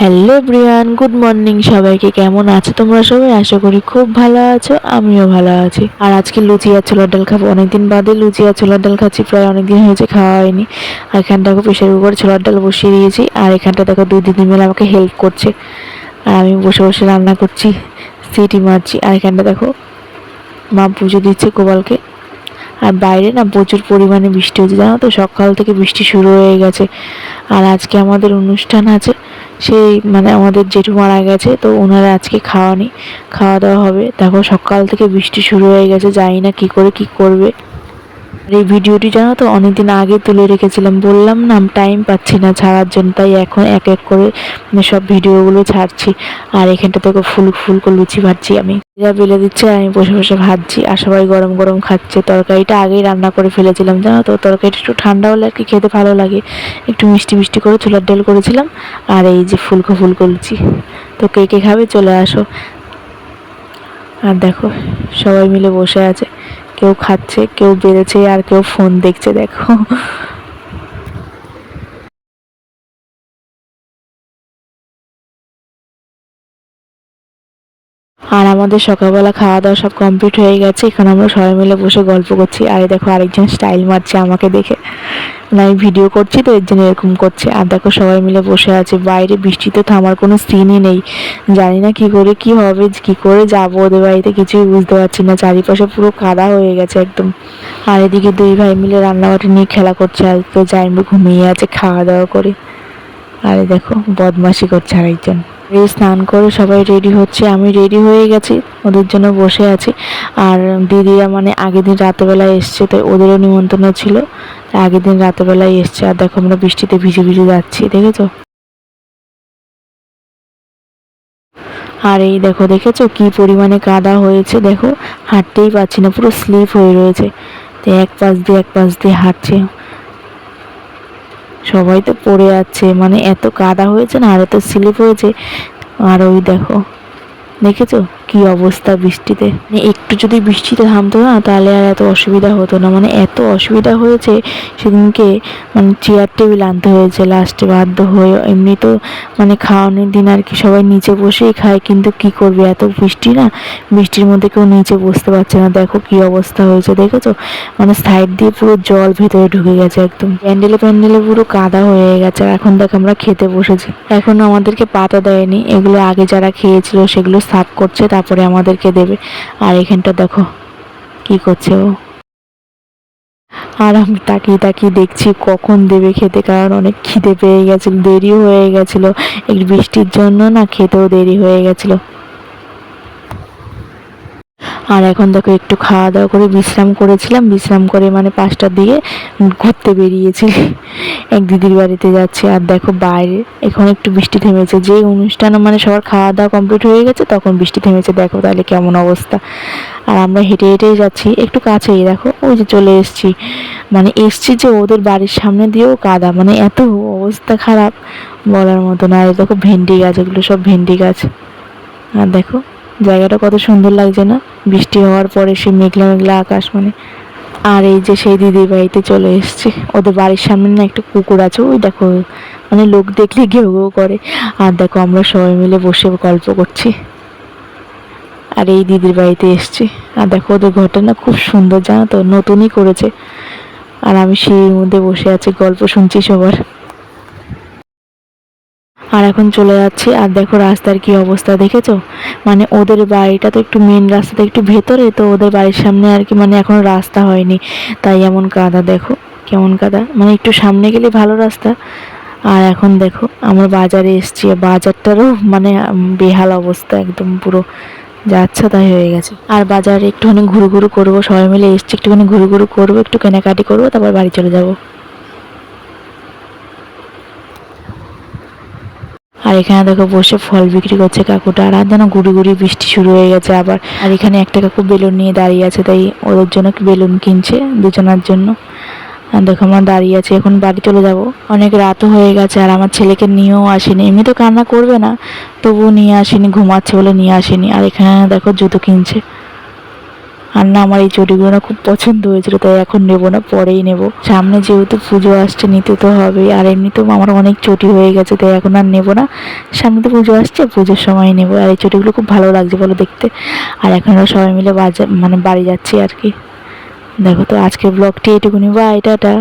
Hello Brian good morning সবাইকে কেমন আছো তোমরা সবাই? আশা করি খুব ভালো আছো, আমিও ভালো আছি। আর আজকে লুচি আর ছোলার ডাল খাব। অনেকদিন বাদে লুচি আর ছোলার ডাল খাচ্ছি, প্রায় অনেকদিন হয়েছে খাওয়া হয়নি। আর এখানটা প্রেশার কুকারে ছোলার ডাল বসিয়ে দিয়েছি। আর এখানটা দেখো দুই দিদি মিলে আমাকে হেল্প করছে। আর আমি বসে বসে রান্না করছি, সিটি মারছি। আর এখানটা দেখো, মা পুজো দিচ্ছে গোপালকে আর বাইরে না প্রচুর পরিমাণে বৃষ্টি হচ্ছে, জানো তো? সকাল থেকে বৃষ্টি শুরু হয়ে গেছে। আর আজকে আমাদের অনুষ্ঠান আছে সেই মানে আমাদের জেঠু মারা গেছে, তো ওনারা আজকে খাওয়া নেই। খাওয়া দাওয়া হবে। দেখো সকাল থেকে বৃষ্টি শুরু হয়ে গেছে, জানি না কি করে কি করবে। এই ভিডিওটি জানো তো, অনেকদিন আগে তুলে রেখেছিলাম। বললাম না টাইম পাচ্ছি না ছাড়ার জন্য, তাই এখন এক এক করে মানে সব ভিডিওগুলো ছাড়ছি। আর এখানটা থেকে ফুল ফুল করে লুচি ভাজছি আমি। এরা বেলে দিচ্ছে, আর আমি বসে বসে ভাজছি, আর সবাই গরম গরম খাচ্ছে। তরকারিটা আগেই রান্না করে ফেলেছিলাম, জানো তো। তরকারিটা একটু ঠান্ডা হলে আর কি খেতে ভালো লাগে। একটু মিষ্টি মিষ্টি করে চুলার ডাল করেছিলাম, আর এই যে ফুলকো ফুলকো লুচি। তো কে কে খাবে, চলে আসো। আর দেখো, সবাই মিলে বসে আছে। কেউ খাচ্ছে কেউ বেড়েছে আর কেউ ফোন দেখছে দেখো। আর আমাদের সকালবেলা খাওয়া দাওয়া সব কমপ্লিট হয়ে গেছে। এখন আমরা সবাই মিলে বসে গল্প করছি। আর দেখো আরেকজন স্টাইল মারছে আমাকে দেখে। মানে আমি ভিডিও করছি তো, এর জন্য এরকম করছে। আর দেখো সবাই মিলে বসে আছে। বাইরে বৃষ্টিতে থামার কোনো সিনই নেই। জানি না কি করে, কি হবে, কি করে যাব ওদের বাড়িতে কিছুই বুঝতে পারছি না। চারিপাশে পুরো কাদা হয়ে গেছে একদম। আর এদিকে দুই ভাই মিলে রান্নাবাটি নিয়ে খেলা করছে। আর তো জাইমু ঘুমিয়ে আছে খাওয়া দাওয়া করে। আরে দেখো বদমাশি করছে আরেকজন। এই স্নান করে সবাই রেডি হচ্ছে। আমি রেডি হয়ে গেছি, ওদের জন্য বসে আছি। আর দিদিরা মানে আগের দিন রাতেবেলায় এসছে, তো ওদেরও নিমন্ত্রণ ছিল। আগের দিন রাতেবেলায় এসছে, আর দেখো আমরা বৃষ্টিতে ভিজে ভিজে যাচ্ছি, দেখেছ? আর এই দেখো, দেখেছ কি পরিমাণে কাদা হয়েছে? দেখো, হাঁটতেই পারছি না, পুরো স্লিপ হয়ে রয়েছে। তো এক পাশ দিয়ে, এক পাশ দিয়ে হাঁটছে। সবাই তো পড়ে আছে মানে এত কাদা হয়েছে না, আর এত স্লিপ হয়েছে। আর ওই দেখো, দেখেছ? কি অবস্থা বৃষ্টিতে? মানে একটু যদি বৃষ্টিতে থামতো না, তাহলে আর এত অসুবিধা হতো না। মানে এত অসুবিধা হয়েছে সেদিনকে মানে চেয়ার টেবিল আনতে হয়েছে লাস্টে বাধ্য হয়ে। এমনি তো মানে খাওয়ানোর দিন আর কি সবাই নিচে বসেই খায়, কিন্তু কি করবে? এত বৃষ্টি না? বৃষ্টির মধ্যে কেউ নিচে বসতে পারছে না। দেখো কি অবস্থা হয়েছে, দেখেছ? মানে সাইড দিয়ে পুরো জল ভেতরে ঢুকে গেছে একদম। প্যান্ডেলে প্যান্ডেলে পুরো কাদা হয়ে গেছে। এখন দেখ আমরা খেতে বসেছি। এখনও আমাদেরকে পাতা দেয়নি। এগুলো আগে যারা খেয়েছিল, সেগুলো সাফ করছে তারপরে আমাদেরকে দেবে। আর এখানটা দেখো, কি করছে ও। আর আমি তাকিয়ে তাকিয়ে দেখছি কখন দেবে খেতে, কারণ অনেক খিদে পেয়ে গেছিল দেরি হয়ে গেছিল। এই বৃষ্টির জন্য না খেতেও দেরি হয়ে গেছিল। আর এখন দেখো একটু খাওয়া দাওয়া করে বিশ্রাম করেছিলাম। বিশ্রাম করে মানে পাঁচটার দিকে ঘুরতে বেরিয়েছি। এক দিদির বাড়িতে যাচ্ছে। আর দেখো বাইরে এখন একটু বৃষ্টি থেমেছে। যে অনুষ্ঠান মানে সবার খাওয়া দাওয়া কমপ্লিট হয়ে গেছে, তখন বৃষ্টি থেমেছে। দেখো তাহলে কেমন অবস্থা। আর আমরা হেঁটে হেঁটেই যাচ্ছি। একটু কাছেই দেখো, ওই যে চলে এসছি। মানে এসছি যে ওদের বাড়ির সামনে দিয়েও কাদা। মানে এত অবস্থা খারাপ বলার মতো না। দেখো ভেন্ডি গাছ, এগুলো সব ভেন্ডি গাছ। আর দেখো জায়গাটা কত সুন্দর লাগছে না? বৃষ্টি হওয়ার পরে সে মেঘলা মেঘলা আকাশ মানে। আর এই যে সেই দিদির বাড়িতে চলে এসেছি। ওদের বাড়ির সামনে না একটা কুকুর আছে। ওই দেখো মানে লোক দেখলে ঘেউ ঘেউ করে। আর দেখো, আমরা সবাই মিলে বসে গল্প করছি। আর এই দিদির বাড়িতে এসছি। আর দেখো, ওদের ঘরটা না খুব সুন্দর, জানো তো? নতুনই করেছে। আর আমি সেই মধ্যে বসে আছি, গল্প শুনছি সবার। আর এখন চলে যাচ্ছি। আর দেখো রাস্তার কি অবস্থা দেখেছ? মানে ওদের বাড়িটা তো একটু মেন রাস্তাতে একটু ভেতরে, তো ওদের বাড়ির সামনে আর কি মানে এখন রাস্তা হয়নি। তাই এমন কাদা, দেখো কেমন কাদা। মানে একটু সামনে গেলে ভালো রাস্তা। আর এখন দেখো আমরা বাজারে এসছি। বাজারটারও মানে বেহাল অবস্থা একদম পুরো। যা আচ্ছা তাই হয়ে গেছে। আর বাজারে একটুখানি ঘুরু ঘুরু করব, সবাই মিলে এসছি, একটুখানি ঘুরু ঘুরু করব, একটু কেনাকাটি করব, তারপর বাড়ি চলে যাব। আর এখানে দেখো বসে ফল বিক্রি করছে কাকুটা। আর যেন গুড়ি গুড়ি বৃষ্টি শুরু হয়ে গেছে আবার। আর এখানে একটা কাকু বেলুন নিয়ে দাঁড়িয়ে আছে, তাই ওদের জন্য বেলুন কিনছে দুজনার জন্য। আর দেখো আমার দাঁড়িয়ে আছে, এখন বাড়ি চলে যাব। অনেক রাতও হয়ে গেছে আর আমার ছেলেকে নিয়েও আসেনি। এমনি তো কান্না করবে না, তবুও নিয়ে আসেনি, ঘুমাচ্ছে বলে নিয়ে আসেনি। আর এখানে দেখো জুতো কিনছে। আর না আমার এই চটিগুলো খুব পছন্দ হয়েছিল, তাই এখন নেব না, পরেই নেব। সামনে যেহেতু পুজো আসছে, নিতে তো হবে আর এমনিতেও আমার অনেক চটি হয়ে গেছে, তাই এখন আর নেব না। সামনে তো পুজো আসছে, পুজোর সময় নেব, আর এই চটিগুলো খুব ভালো লাগছে বলো দেখতে। আর এখন আমরা সবাই মিলে বাজার মানে বাড়ি যাচ্ছি আর কি। দেখো তো আজকের ব্লগটি এটুকুনি বা টাটা।